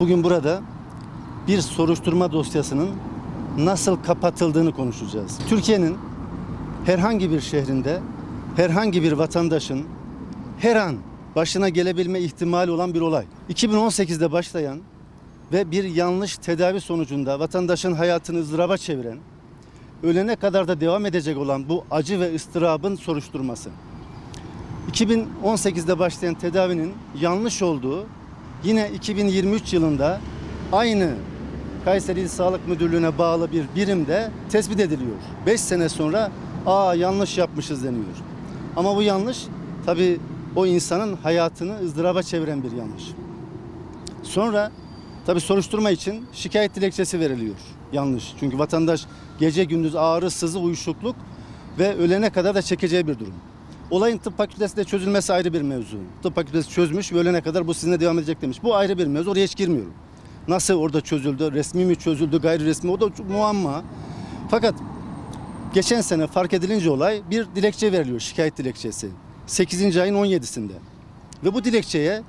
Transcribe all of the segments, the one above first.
Bugün burada bir soruşturma dosyasının nasıl kapatıldığını konuşacağız. Türkiye'nin herhangi bir şehrinde herhangi bir vatandaşın her an başına gelebilme ihtimali olan bir olay. 2018'de başlayan ve bir yanlış tedavi sonucunda vatandaşın hayatını ızdıraba çeviren, ölene kadar da devam edecek olan bu acı ve ıstırabın soruşturması. 2018'de başlayan tedavinin yanlış olduğu yine 2023 yılında aynı Kayseri İl Sağlık Müdürlüğü'ne bağlı bir birimde tespit ediliyor. 5 sene sonra aa yanlış yapmışız deniyor. Ama bu yanlış tabii o insanın hayatını ızdıraba çeviren bir yanlış. Sonra tabii soruşturma için şikayet dilekçesi veriliyor. Yanlış. Çünkü vatandaş gece gündüz ağrı, sızı, uyuşukluk ve ölene kadar da çekeceği bir durum. Olayın tıp fakültesinde çözülmesi ayrı bir mevzu. Tıp fakültesi çözmüş ve ölene kadar bu sizinle devam edecek demiş. Bu ayrı bir mevzu. Oraya hiç girmiyorum. Nasıl orada çözüldü? Resmi mi çözüldü? Gayri resmi? O da muamma. Fakat geçen sene fark edilince olay bir dilekçe veriliyor. Şikayet dilekçesi. 8. ayın 17'sinde. Ve bu dilekçeye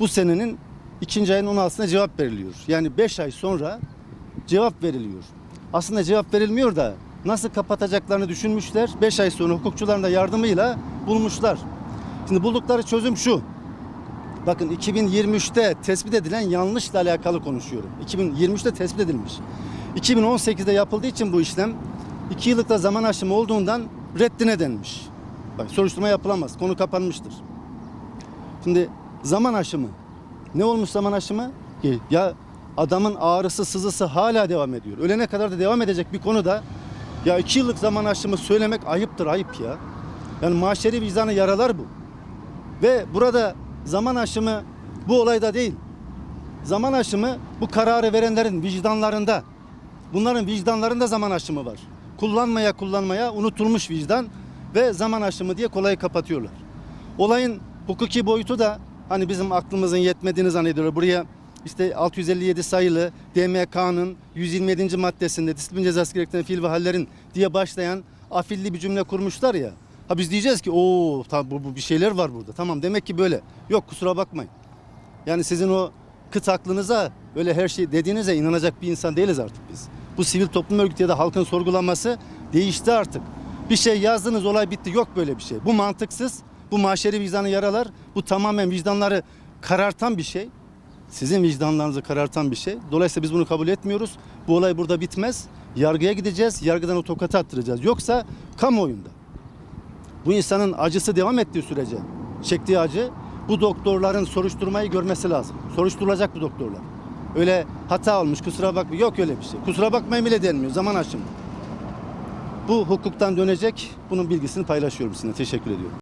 bu senenin 2. ayın 16'sında cevap veriliyor. Yani 5 ay sonra cevap veriliyor. Aslında cevap verilmiyor da nasıl kapatacaklarını düşünmüşler. 5 ay sonra hukukçuların da yardımıyla bulmuşlar. Şimdi buldukları çözüm şu. Bakın 2023'te tespit edilen yanlışla alakalı konuşuyorum. 2023'te tespit edilmiş. 2018'de yapıldığı için bu işlem 2 yıllık da zaman aşımı olduğundan reddine denmiş. Bak soruşturma yapılamaz. Konu kapanmıştır. Şimdi zaman aşımı. Ne olmuş zaman aşımı? Ya adamın ağrısı, sızısı hala devam ediyor. Ölene kadar da devam edecek bir konuda ya iki yıllık zaman aşımı söylemek ayıptır, ayıp ya. Yani maşeri vicdanı yaralar bu. Ve burada zaman aşımı bu olayda değil. Zaman aşımı bu kararı verenlerin vicdanlarında. Bunların vicdanlarında zaman aşımı var. Kullanmaya kullanmaya unutulmuş vicdan ve zaman aşımı diye kolayı kapatıyorlar. Olayın hukuki boyutu da hani bizim aklımızın yetmediğini zannediyorlar. Buraya işte 657 sayılı DMK'nın 127. maddesinde disiplin cezası gerektiren fiil ve hallerin diye başlayan afilli bir cümle kurmuşlar ya. Ha biz diyeceğiz ki o bu, bu bir şeyler var burada. Tamam demek ki böyle. Yok kusura bakmayın. Yani sizin o kıt aklınıza öyle her şey dediğinize inanacak bir insan değiliz artık biz. Bu sivil toplum örgütü ya da halkın sorgulaması değişti artık. Bir şey yazdınız olay bitti yok böyle bir şey. Bu mantıksız. Bu maşeri vicdanı yaralar. Bu tamamen vicdanları karartan bir şey. Sizin vicdanlarınızı karartan bir şey. Dolayısıyla biz bunu kabul etmiyoruz. Bu olay burada bitmez. Yargıya gideceğiz. Yargıdan o tokatı attıracağız. Yoksa kamuoyunda bu insanın acısı devam ettiği sürece çektiği acı bu doktorların soruşturmayı görmesi lazım. Soruşturulacak bu doktorlar. Öyle hata olmuş kusura bakma yok öyle bir şey. Kusura bakmayın bile denmiyor zaman aşımı. Bu hukuktan dönecek. Bunun bilgisini paylaşıyorum sizinle. Teşekkür ediyorum.